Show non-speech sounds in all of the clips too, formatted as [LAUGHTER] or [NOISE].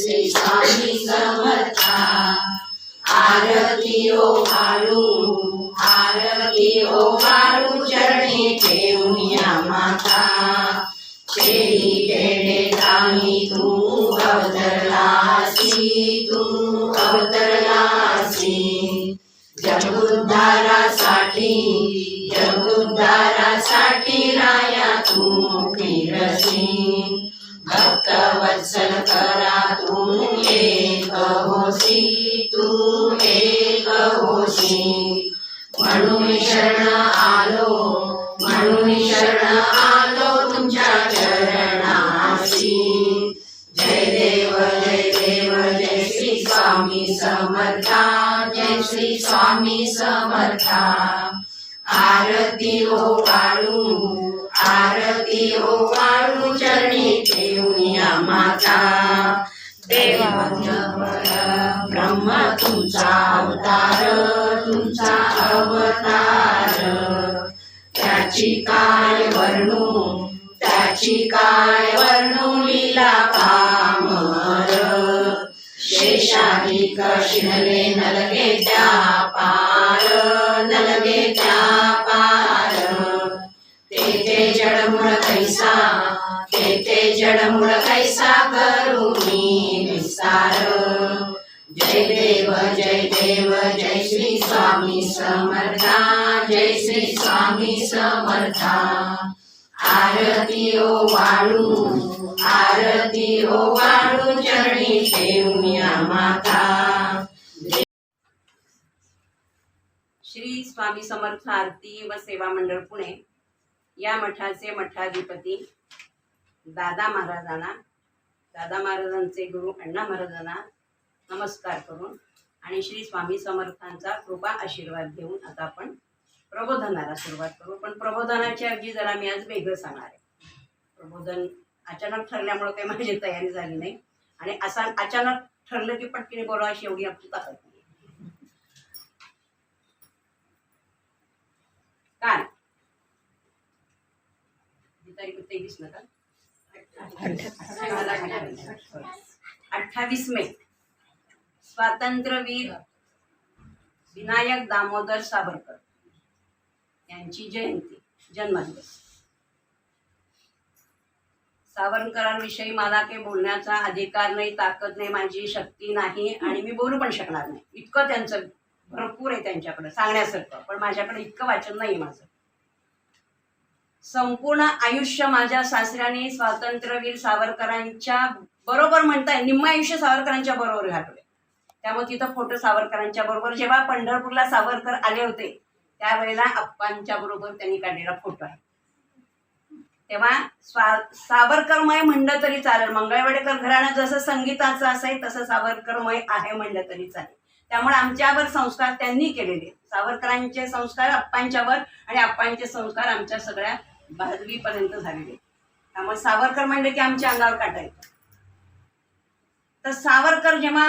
श्री स्वामी समर्था. आरती ओ वाळू आरती ओ वाळू चरणी ठेवून माता. खेडी खेडे कामी तू अवतरलासी तू अवतरलासी जगुद्धारासाठी जगुद्धारासाठी राया तू फिरसी भक्त वत्सल करा तू एक होसी तू एक होसी म्हणून शरण आलो म्हणून शरण आलो तुमच्या चरणासी जय देव जय देव जय श्री स्वामी समर्था जय श्री स्वामी समर्था। आरती हो वाळू आरती हो ओ वाळू चरणी ठेवून माता। देवाच्या ब्रह्म तुमचा अवतार तुमचा अवतार. त्याची काय वर्णू त्याची काय वर्णू लिला पामर शेषाही कृष्णले नलगे त्या पार नलगे त्या पार. तेथे जडमुळ कैसा तेथे जडमुळ कैसा करू मी देव जय देव जय श्री स्वामी समर्था जय श्री स्वामी समर्था। आरती ओ वाळू आरती ओ वाळू चरणी ठेवूया माता। श्री स्वामी समर्थ आरती व सेवा मंडळ पुणे या मठाचे मठाधिपती दादा महाराजांना दादा महाराजांचे गुरु अण्णा महाराजांना नमस्कार करून आणि श्री स्वामी समर्थांचा कृपा आशीर्वाद घेऊन आता आपण प्रबोधनाला सुरुवात करू. पण प्रबोधनाची अगदी जरा मी आज वेगळं सांगणार आहे. प्रबोधन अचानक ठरल्यामुळे काही माझी तयारी झाली नाही. आणि असा अचानक ठरलं की पटकीने बोलावं अशी एवढी आपली ताकद नाही. काय? तारीख तेवीस ना का? अठ्ठावीस मे. स्वातंत्र्यवीर विनायक दामोदर सावरकर यांची जयंती जन्मदिवस. सावरकरांविषयी मला काही बोलण्याचा अधिकार नाही ताकद नाही माझी शक्ती नाही आणि मी बोलू पण शकणार नाही. इतकं त्यांचं भरपूर आहे त्यांच्याकडे सांगण्यासारखं. पण माझ्याकडे इतकं वाचन नाही माझं. संपूर्ण आयुष्य माझ्या सासऱ्याने स्वातंत्र्यवीर सावरकरांच्या बरोबर म्हणताय निम्म आयुष्य सावरकरांच्या बरोबर घातलं त्यामुळे तिथं फोटो सावरकरांच्या बरोबर जेव्हा पंढरपूरला सावरकर आले होते त्यावेळेला अप्पांच्या बरोबर त्यांनी काढलेला फोटो आहे. तेव्हा स्वा सावरकरमय म्हणलं तरी चालेल. मंगळवेडेकर घराणं जसं संगीताचं असेल तसं सावरकरमय आहे म्हणलं तरी चालेल. त्यामुळे आमच्यावर संस्कार त्यांनी केलेले. सावरकरांचे संस्कार अप्पांच्यावर आणि अप्पांचे संस्कार आमच्या सगळ्या बाजवीपर्यंत झालेले. त्यामुळे सावरकर म्हणले की आमच्या अंगावर काटायचं तर सावरकर जेव्हा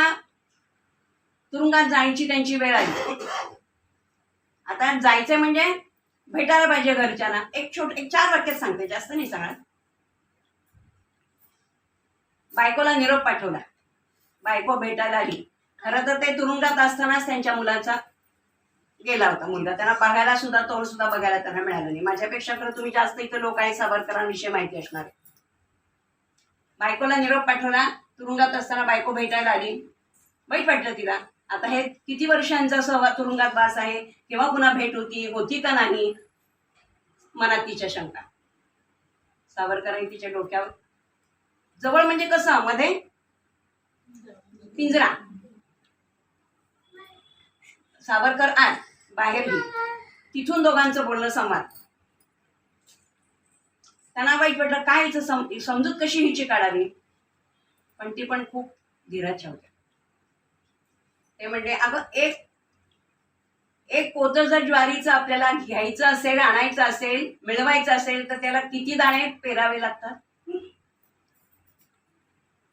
तुरुंगात जायची त्यांची वेळ आली. आता जायचंय म्हणजे भेटायला पाहिजे घरच्यांना. एक छोट एक चार वाक्यात सांगते जास्त नाही सांगणार बायकोला निरोप पाठवला. बायको भेटायला आली. खरं तर ते तुरुंगात असतानाच त्यांच्या मुलाचा गेला होता मुलगा. त्यांना बघायला सुद्धा तोंड सुद्धा बघायला त्यांना मिळालं नाही. माझ्यापेक्षा खरं तुम्ही जास्त इथं लोक आहे सावरकरांविषयी माहिती असणार बायकोला निरोप पाठवला. तुरुंगात असताना बायको भेटायला आली. वाईट वाटलं तिला. आता हे किती वर्षांचा सहवा तुरुंगात वास आहे? केव्हा पुन्हा भेट होती? होती का नाही? मनात तिच्या शंका. सावरकरांनी तिच्या डोक्यावर जवळ म्हणजे कसं? मध्ये? पिंजरा. सावरकर आत बाहेर तिथून दोघांचं बोलणं संवाद. त्यांना वाईट वाटलं काय हिचं समजूत कशी हिची काढावी? पण ती पण खूप धीराच्या होत्या ते म्हणजे अगं एक एक पोतं जर ज्वारीचं आपल्याला घ्यायचं असेल आणायचं असेल मिळवायचं असेल तर त्याला किती दाणे पेरावे लागतात?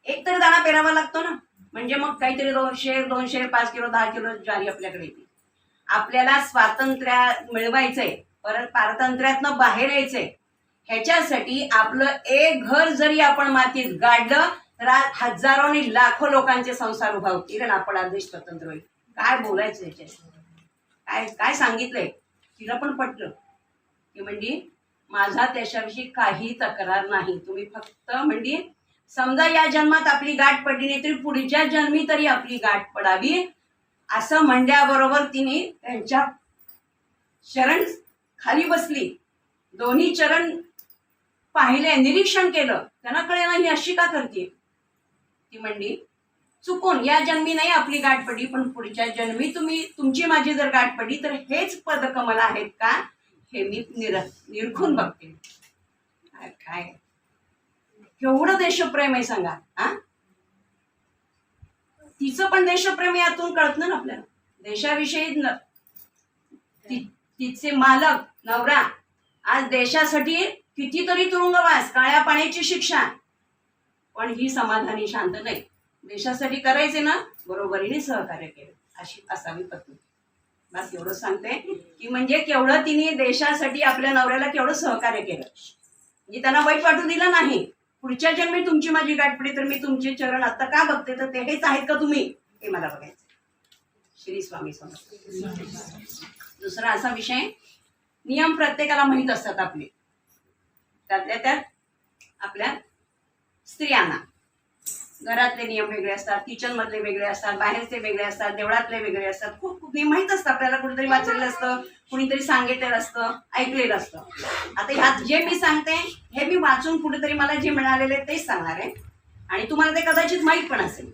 एक तरी दाणा पेरावा लागतो ना. म्हणजे मग काहीतरी दोनशे दोनशे पाच किलो दहा किलो ज्वारी आपल्याकडे येते. आपल्याला स्वातंत्र्य मिळवायचंय परत पारतंत्र्यातनं बाहेर यायचंय. ह्याच्यासाठी आपलं एक घर जरी आपण मातीत गाडलं तर आज हजारोनी लाखो लोकांचे संसार उभा होतील. आणि आपण आज देश स्वतंत्र होईल. काय बोलायचं याच्यात काय काय सांगितलंय? तिला पण पटलं. की म्हणजे माझा त्याच्याविषयी काही तक्रार नाही. तुम्ही फक्त म्हणजे समजा या जन्मात आपली गाठ पडली नाही तरी पुढच्या जन्मी तरी आपली गाठ पडावी. असं म्हणल्याबरोबर तिने त्यांच्या शरण खाली बसली. दोन्ही चरण पाहिले निरीक्षण केलं. त्यांना कळेना ही अशी का करते ती म्हणली चुकून या जन्मी नाही आपली गाठ पडली पण पुढच्या जन्मी तुम्ही तुमची माझी जर गाठ पडली तर हेच पदकमल आहेत का? हे मी निर निरखून बघते. काय एवढं देशप्रेम आहे सांगा हा तिचं पण देशप्रेम यातून कळत ना आपल्याला. देशाविषयी न- ति- तिचे मालक नवरा आज देशासाठी कितीतरी तुरुंगवास काळ्या पाण्याची शिक्षा पण ही समाधानी शांत नाही. देशासाठी करायचे ना बरोबरीने सहकार्य केलं. अशी असावी पत्नी बस एवढं सांगते की म्हणजे केवढं तिने देशासाठी आपल्या नवऱ्याला केवढं सहकार्य केलं. म्हणजे त्यांना वाईट वाटू दिलं नाही. पुढच्या जन्मी तुमची माझी गाठ पडली तर मी तुमचे चरण आता का बघते? तर ते हेच आहेत का तुम्ही? हे मला बघायचं श्री स्वामी समर्थ. दुसरा असा विषय नियम प्रत्येकाला माहीत असतात आपले. त्यातल्या त्यात आपल्या स्त्रियांना. घरातले नियम वेगळे असतात किचन मधले वेगळे असतात बाहेरचे वेगळे असतात देवळातले वेगळे असतात. खूप खूप माहीत असतं आपल्याला कुठेतरी वाचलेलं असतं कुणीतरी सांगितलेलं असतं ऐकलेलं असतं. आता ह्यात जे मी सांगते हे मी वाचून कुठेतरी मला जे मिळालेले तेच सांगणार आहे. आणि तुम्हाला ते कदाचित माहीत पण असेल.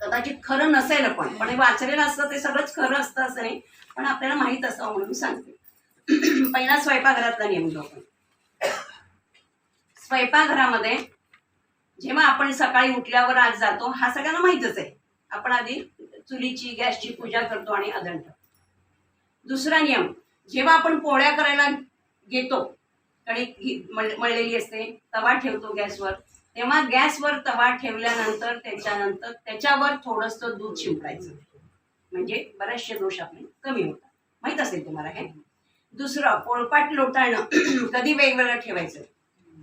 कदाचित खरं नसेल पण पण हे वाचलेलं असतं ते सगळंच खरं असतं असं नाही पण आपल्याला माहीत असतं म्हणून सांगते. [CLEARS THROAT] पहिला स्वयंपाकघरातला नियम जो आपण स्वयंपाकघरामध्ये जेव्हा आपण सकाळी उठल्यावर आज जातो हा सगळ्यांना माहीतच आहे. आपण आधी चुलीची गॅसची पूजा करतो आणि अदंड दुसरा नियम जेव्हा आपण पोळ्या करायला घेतो कणिक मळलेली असते तवा ठेवतो गॅसवर तेव्हा गॅसवर तवा ठेवल्यानंतर त्याच्यानंतर त्याच्यावर थोडंसं दूध शिंपडायचं. म्हणजे बरेचसे दोष आपले कमी होतात. माहीत असेल तुम्हाला हे? दुसरं पोळपाट लोटाळणं [CLEARS THROAT] कधी वेगवेगळं ठेवायचं?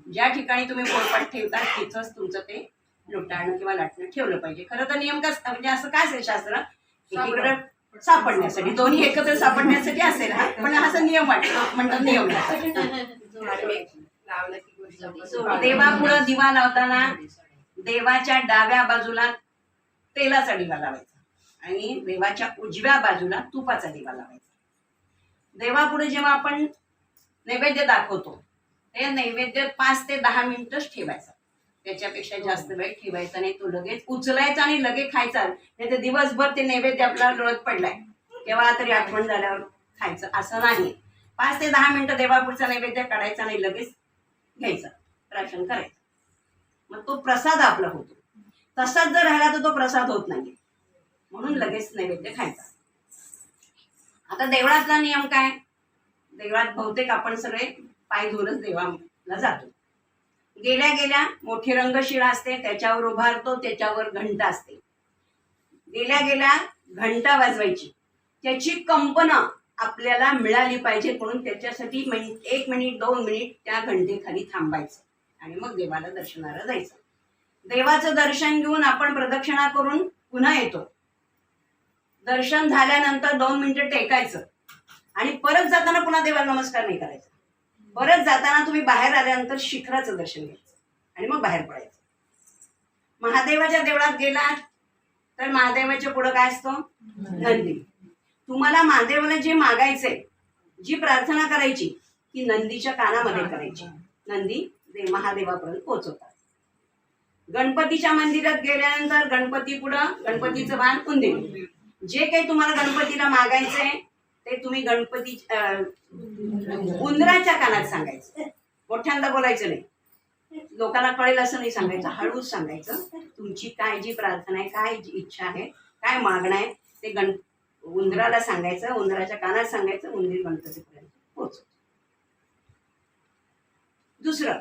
ज्या ठिकाणी तुम्ही पोळपाट ठेवता तिथंच तुमचं ते लोटाळणं किंवा लाटणं ठेवलं पाहिजे. खरं तर नियम कस म्हणजे असं काय असेल शास्त्र? एकीकडे सापडण्यासाठी. दोन्ही एकत्र सापडण्यासाठी असेल हा. पण असा नियम वाटतो. म्हणतात नियम देवापुढं दिवा लावताना देवाच्या डाव्या बाजूला तेलाचा दिवा लावायचा आणि देवाच्या उजव्या बाजूला तुपाचा दिवा लावायचा. देवापुढे जेव्हा आपण नैवेद्य दाखवतो ते नैवेद्य पाच ते दहा मिनिटच ठेवायचा. त्याच्यापेक्षा जास्त वेळ ठेवायचा नाही तो लगेच उचलायचा आणि लगेच खायचा. नाही तर दिवसभर ते नैवेद्य आपल्याला डोळ्यात पडलाय. केव्हा तरी आठवण झाल्यावर खायचं असं नाही पाच ते दहा मिनिटं देवापुढचा नैवेद्य काढायचा आणि लगेच घ्यायचा. प्राशन करायचं. मग तो प्रसाद आपला होतो. तसाच जर राहिला तर तो प्रसाद होत नाही म्हणून लगेच नैवेद्य खायचा. आता देवळातला नियम काय? देवळात बहुतेक आपण सगळे पाय धुवूनच देवाला जातो. गेल्या गेल्या मोठी रंगशिळा असते त्याच्यावर उभारतो त्याच्यावर घंटा असते. गेल्या गेल्या घंटा वाजवायची. त्याची कंपनं आपल्याला मिळाली पाहिजे म्हणून त्याच्यासाठी मिनिट एक मिनिट दोन मिनिट त्या घंटेखाली थांबायचं आणि मग देवाला दर्शनाला जायचं. देवाचं दर्शन घेऊन आपण प्रदक्षिणा करून पुन्हा येतो. दर्शन झाल्यानंतर दोन मिनिटं टेकायचं आणि परत जाताना पुन्हा देवाला नमस्कार नाही करायचा. परत जाताना तुम्ही बाहेर आल्यानंतर शिखराचं दर्शन घ्यायचं. आणि मग बाहेर पडायचं. महादेवाच्या देवळात गेला तर महादेवाच्या पुढं काय असतो? नंदी. तुम्हाला महादेवाला जे मागायचंय जी प्रार्थना करायची ती नंदीच्या कानामध्ये करायची. नंदी दे महादेवापर्यंत पोहोचवतात. गणपतीच्या मंदिरात गेल्यानंतर गणपती पुढं गणपतीचं बाण उंदीर. जे काही तुम्हाला गणपतीला मागायचंय ते तुम्ही गणपती उंदराच्या कानात सांगायचं. मोठ्यांदा बोलायचं नाही. लोकांना कळेल असं नाही सांगायचं. हळूच सांगायचं. तुमची काय जी प्रार्थना आहे काय जी इच्छा आहे काय मागणं आहे ते गण उंदराला सांगायचं उंदराच्या कानात सांगायचं उंदीर गणपतीपर्यंत पोच दुसरं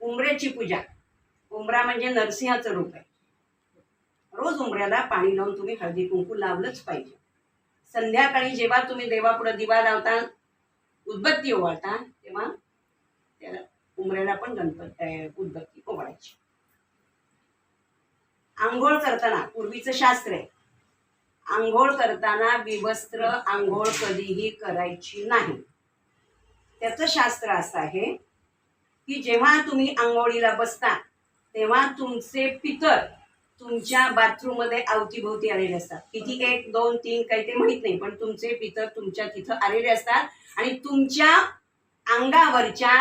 उमऱ्याची पूजा. उमरा म्हणजे नरसिंहाचं रूप आहे. रोज उमऱ्याला पाणी लावून तुम्ही हळदी कुंकू लावलंच पाहिजे. संध्याकाळी जेव्हा तुम्ही देवापुढे दिवा लावता उदबत्ती ओवाळता तेव्हा त्याला उमऱ्याला पण गणपत उदबत्ती ओवाळायची. आंघोळ करताना पूर्वीचं शास्त्र आहे. आंघोळ करताना विवस्त्र आंघोळ कधीही करायची नाही. त्याचं शास्त्र असं आहे की जेव्हा तुम्ही आंघोळीला बसता तेव्हा तुमचे पितर तुमच्या बाथरूममध्ये अवतीभोवती आलेले असतात. किती एक दोन तीन काही ते माहीत नाही पण तुमचे पितर तुमच्या तिथं आलेले असतात. आणि तुमच्या अंगावरच्या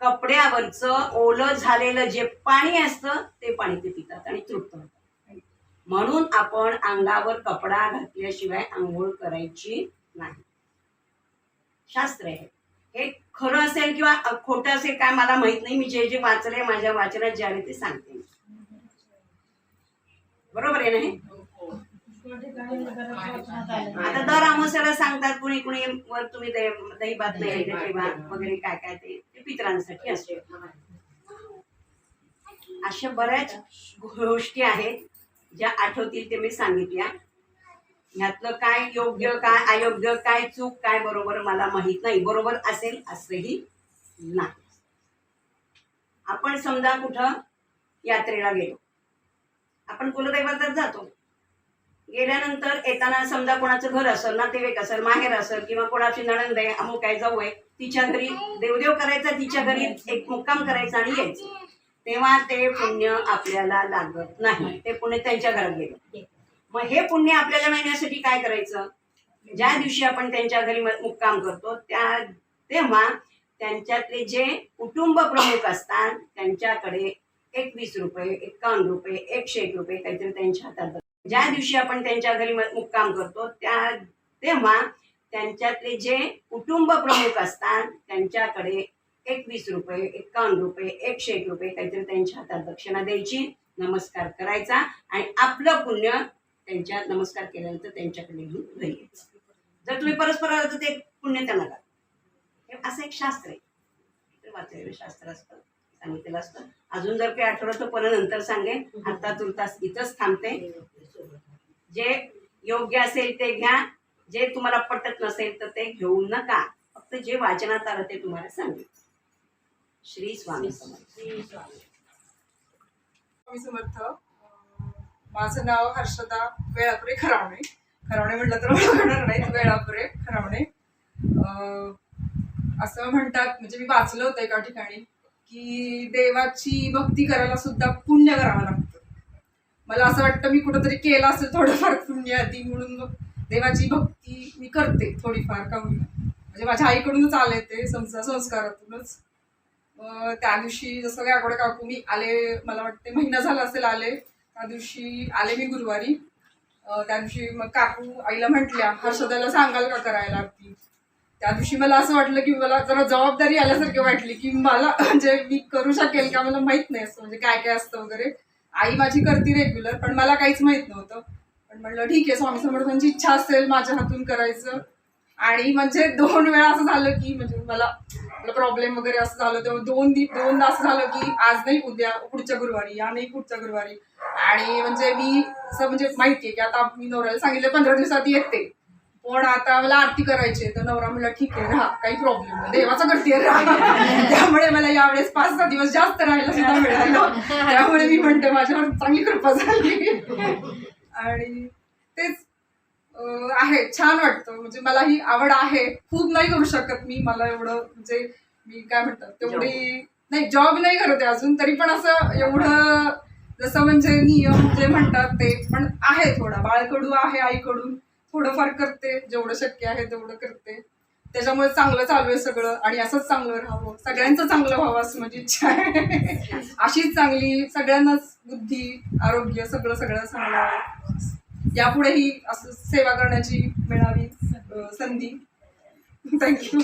कपड्यावरचं ओलं झालेलं जे पाणी असतं ते पाणी ते पितात आणि तृप्त होतात. म्हणून आपण अंगावर कपडा घातल्याशिवाय आंघोळ करायची नाही. शास्त्र आहे. हे खरं असेल किंवा खोटं असेल काय मला माहीत नाही. मी जे जे वाचले माझ्या वाचनात जे आले ते सांगते. मी. बरोबर आहे ना हे? आता दर अमावस्याला सांगतात कुणी कुणी वर तुम्ही दही दही भात नाही ठेवा वगैरे काय काय ते ते पितरांसाठी असते. अशा बऱ्याच गोष्टी आहेत ज्या आठवतील ते मी सांगितल्या. ह्यातलं काय योग्य काय अयोग्य काय चूक काय बरोबर मला माहीत नाही. बरोबर असेल असंही नाही. आपण समजा कुठं यात्रेला गेलो. आपण कुलदैवतात जातो गेल्यानंतर येताना समजा कोणाचं घर असेल नातेवाईक असेल माहेर असेल किंवा कोणाची नणंद आहे अमुक आहे जाऊ आहे तिच्या घरी देवदेव करायचा तिच्या घरी एक मुक्काम करायचा आणि यायचं. तेव्हा ते पुण्य आपल्याला लागत नाही. ते पुण्य त्यांच्या घरात गेलं. मग हे पुण्य आपल्याला मिळण्यासाठी काय करायचं? ज्या दिवशी आपण त्यांच्या घरी मुक्काम करतो त्या तेव्हा त्यांच्यातले जे कुटुंब प्रमुख असतात त्यांच्याकडे एकवीस रुपये एकावन्न रुपये एकशे एक रुपये काहीतरी त्यांच्या हातात ज्या दिवशी आपण त्यांच्या घरी मुक्काम करतो त्या तेव्हा त्यांच्यातले जे कुटुंब प्रमुख असतात त्यांच्याकडे एकवीस रुपये एकावन्न रुपये एकशे एक रुपये काहीतरी त्यांच्या हातात दक्षिणा द्यायची नमस्कार करायचा आणि आपलं पुण्य त्यांच्या नमस्कार केल्यानंतर त्यांच्याकडे घेऊन घरी जर तुम्ही परस्पर आला तर ते पुण्य त्यांना लागतं. असं एक शास्त्र आहे. वाचलेलं शास्त्र असतं. सांगितलेलं असतं. अजून जर काही आठवलं तर परत नंतर सांगेन. आता तुर्तास इथंच थांबते. जे योग्य असेल ते घ्या. जे तुम्हाला पटत नसेल तर ते घेऊ नका. फक्त जे वाचनात आलं ते तुम्हाला सांगेल श्री स्वामी स्वामी. समर्थ. माझं नाव हर्षदा वेळापुरे खरावणे. खरावणे म्हटलं तर ओळखणार नाही वेळापुरे खरावणे. असं म्हणतात म्हणजे मी वाचलं होतं एका ठिकाणी. की देवाची भक्ती करायला सुद्धा पुण्य करावं लागतं. मला असं वाटतं मी कुठंतरी केलं असेल थोडंफार पुण्य आधी म्हणून देवाची भक्ती मी करते थोडीफार का म्हणजे माझ्या आईकडूनच आले ते संसार संस्कारातूनच. त्या दिवशी जसं काय आकडे काकू मी आले मला वाटते महिना झाला असेल आले. त्या दिवशी आले मी गुरुवारी. त्या दिवशी मग काकू आईला म्हटल्या हर्षदाला सांगाल का करायला? आरती त्या दिवशी मला असं वाटलं की मला जरा जबाबदारी आल्यासारखी वाटली की मला [LAUGHS] म्हणजे मी करू शकेल का मला माहीत नाही असं म्हणजे काय काय असतं वगैरे. आई माझी करते रेग्युलर पण मला काहीच माहीत नव्हतं. पण म्हणलं ठीक आहे स्वामी समर्थांची इच्छा असेल माझ्या हातून करायचं. आणि म्हणजे दोन वेळा असं झालं की म्हणजे मला प्रॉब्लेम वगैरे असं झालं. तेव्हा दोन दि दोनदा असं झालं की आज नाही उद्या पुढच्या गुरुवारी या नाही पुढच्या गुरुवारी. आणि म्हणजे मी असं म्हणजे माहितीये की आता मी नवऱ्याला सांगितलं पंधरा दिवसात येते. पण आता मला आरती करायची आहे. तर नवरा म्हणला ठीक आहे राहा. काही प्रॉब्लेम नाही. देवाचा करते राहा. [LAUGHS] त्यामुळे मला यावेळेस पाच सहा दिवस जास्त राहायला सुद्धा मिळालं. त्यामुळे मी म्हणते माझ्यावर चांगली कृपा झाली. आणि तेच आहे. छान वाटतं. म्हणजे मला ही आवड आहे. खूप नाही करू शकत मी. मला एवढं म्हणजे मी काय म्हणतात तेवढी नाही जॉब नाही करत आहे अजून. तरी पण असं एवढं जसं म्हणजे नियम जे म्हणतात ते पण आहे थोडा. बाळकडू आहे आईकडून. थोडंफार करते जेवढं शक्य आहे तेवढं करते. त्याच्यामुळे चांगलं चालू आहे सगळं आणि असंच चांगलं राहावं. सगळ्यांचं चांगलं व्हावं असं माझी इच्छा आहे. अशीच चांगली सगळ्यांनाच बुद्धी आरोग्य सगळं सगळं चांगलं आहे. यापुढेही असं सेवा करण्याची मिळावी संधी. थँक्यू